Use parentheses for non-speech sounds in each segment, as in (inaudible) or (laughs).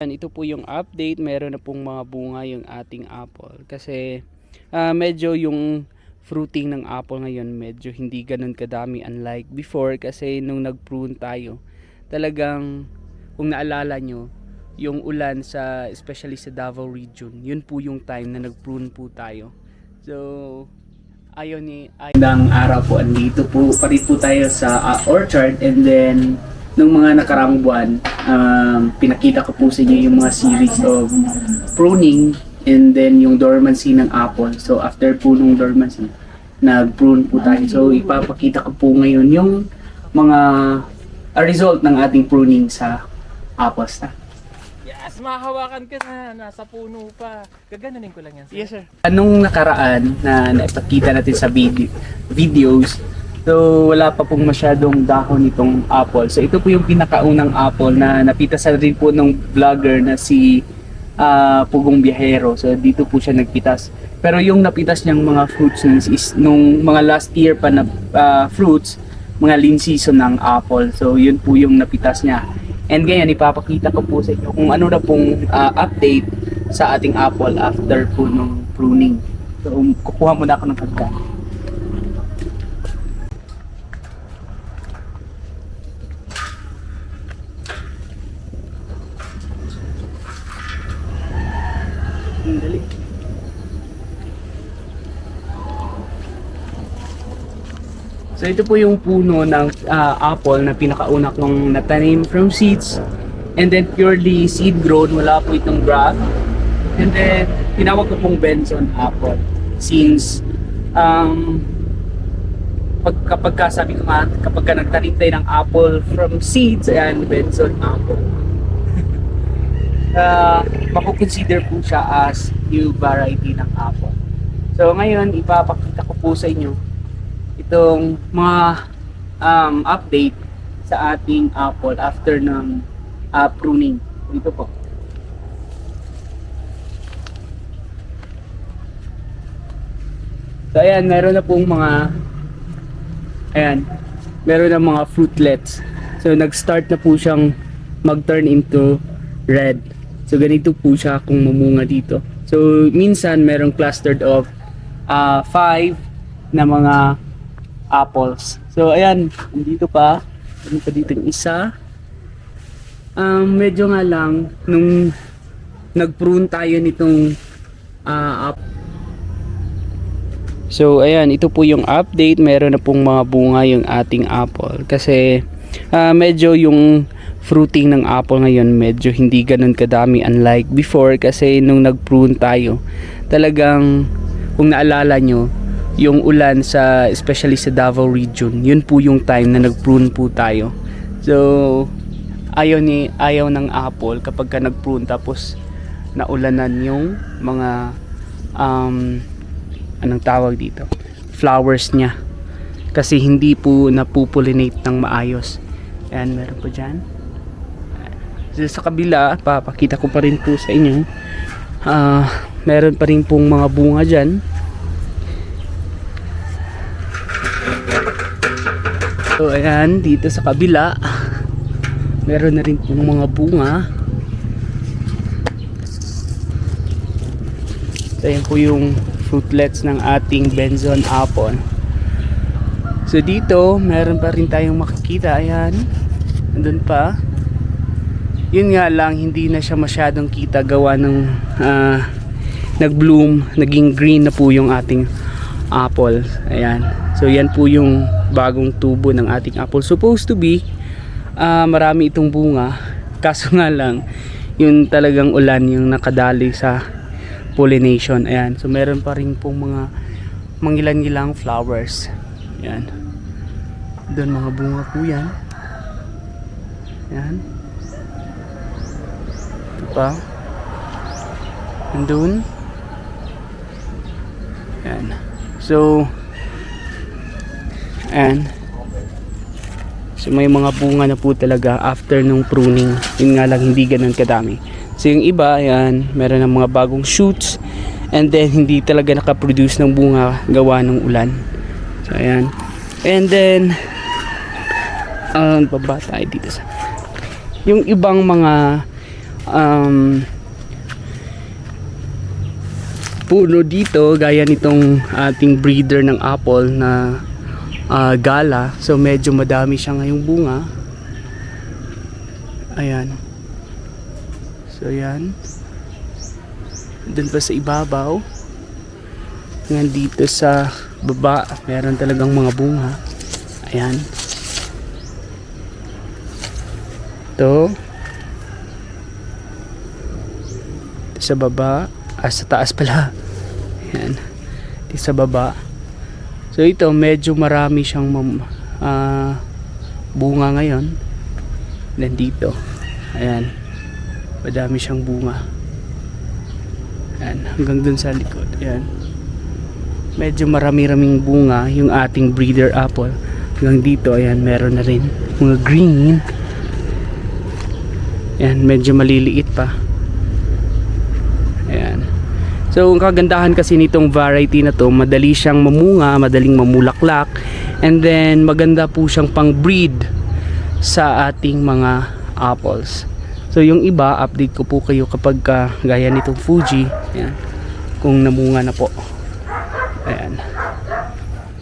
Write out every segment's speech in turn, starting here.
Yan, ito po yung update. Meron na pong mga bunga yung ating apple. Kasi ah, medyo yung fruiting ng apple ngayon medyo hindi ganun kadami unlike before kasi nung nag-prune tayo talagang kung naalala nyo yung ulan sa especially sa Davao region yun po yung time na nag-prune po tayo so ayaw ni ay ng araw po andito po pa po tayo sa ah, orchard and then nung mga nakarang buwan um, pinakita ko po sa inyo yung mga series of pruning and then yung dormancy ng apple so after po nung dormancy nag-prune po tayo so ipapakita ko po ngayon yung mga ah, result ng ating pruning sa apples na Yes, mahawakan ka na. Nasa puno pa. Gaganunin ko lang yan. Yes, sir. Anong nakaraan na naipakita natin sa video, videos, so wala pa pong masyadong dahon itong apple. So ito po yung pinakaunang apple na napitasan rin po ng vlogger na si ah, Pugong Biyahero. So dito po siya nagpitas. Pero yung napitas niyang mga fruits nun is nung mga last year pa na ah, fruits, mga lean season ng apple. So yun po yung napitas niya. And ngayon, ipapakita ko po sa inyo kung ano na pong ah, update sa ating apple after po nung pruning. So, kukuha muna ako ng pagkain. Dali. So ito po yung puno ng ah, apple na pinakauna kong natanim from seeds and then purely seed grown, wala po itong graft. And then tinawag ko pong Benson apple since um, pag, kapag ka, sabi ko nga, kapag ka nagtanim tayo ng apple from seeds, ayan, Benson apple. Uh, makukonsider po siya as new variety ng apple. So ngayon, ipapakita ko po sa inyo itong mga um, update sa ating apple after ng uh, pruning. Dito po. So ayan, meron na pong mga ayan, meron na mga fruitlets. So nag-start na po siyang mag-turn into red. So ganito po siya kung mamunga dito. So minsan merong clustered of uh, five na mga apples. So ayan, dito pa. Ano pa dito yung isa. Um, medyo nga lang nung nag-prune tayo nitong uh, apple So ayan, ito po yung update. Meron na pong mga bunga yung ating apple kasi ah, medyo yung fruiting ng apple ngayon medyo hindi ganun kadami unlike before kasi nung nag-prune tayo talagang kung naalala nyo yung ulan sa especially sa Davao region yun po yung time na nag-prune po tayo. So ayaw ni ayaw ng apple kapag ka nag-prune tapos naulanan yung mga um, anong tawag dito? Flowers niya. Kasi hindi po napupullinate ng maayos. Ayan meron po dyan sa kabila papakita ko pa rin po sa inyo ah meron pa rin pong mga bunga dyan so ayan dito sa kabila meron na rin pong mga bunga So, ayan po yung fruitlets ng ating Benzon apple. So, dito, meron pa rin tayong makikita. Ayan. Nandun pa. Yun nga lang, hindi na siya masyadong kita gawa ng ah, nag-bloom. Naging green na po yung ating apple. Ayan. So, yan po yung bagong tubo ng ating apple. Supposed to be, ah, marami itong bunga. (laughs) Kaso nga lang, yung talagang ulan yung nakadali sa pollination. Ayan. So meron pa rin pong mga mangilan-ngilang flowers. Ayan. Doon mga bunga po yan. Ayan. Pa. Andun. Ayan. So, ayan. So may mga bunga na po talaga after nung pruning. Yun nga lang hindi ganun kadami. So yung iba, ayan, meron ng mga bagong shoots and then hindi talaga nakaproduce ng bunga gawa ng ulan. So ayan. And then um, baba tayo dito sa yung ibang mga um, puno dito gaya nitong ating breeder ng apple na ah, gala. So medyo madami siya ngayong bunga. Ayan. So yan dun pa sa ibabaw. Ngayon dito sa baba meron talagang mga bunga. Ayan. Ito sa baba. Ah, sa taas pala. Yan Ito sa baba. So ito medyo marami siyang mam- ah, bunga ngayon. Then dito ayan. Madami siyang bunga. Ayan. Hanggang dun sa likod. Ayan. Medyo marami-raming bunga. Yung ating breeder apple. Hanggang dito ayan meron na rin. Mga green. Ayan medyo maliliit pa. So, ang kagandahan kasi nitong variety na to, madali siyang mamunga, madaling mamulaklak, and then maganda po siyang pang-breed sa ating mga apples. So, yung iba, update ko po kayo kapag ka, gaya nitong Fuji, ayan, kung namunga na po. Ayan.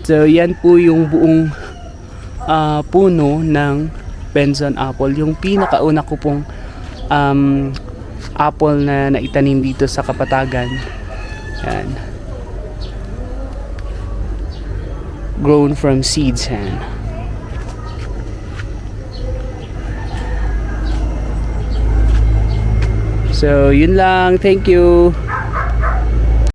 So, yan po yung buong ah, puno ng Benson apple. Yung pinakauna ko pong um, apple na naitanim dito sa Kapatagan. Yan. Grown from seeds yan. So, yun lang. Thank you.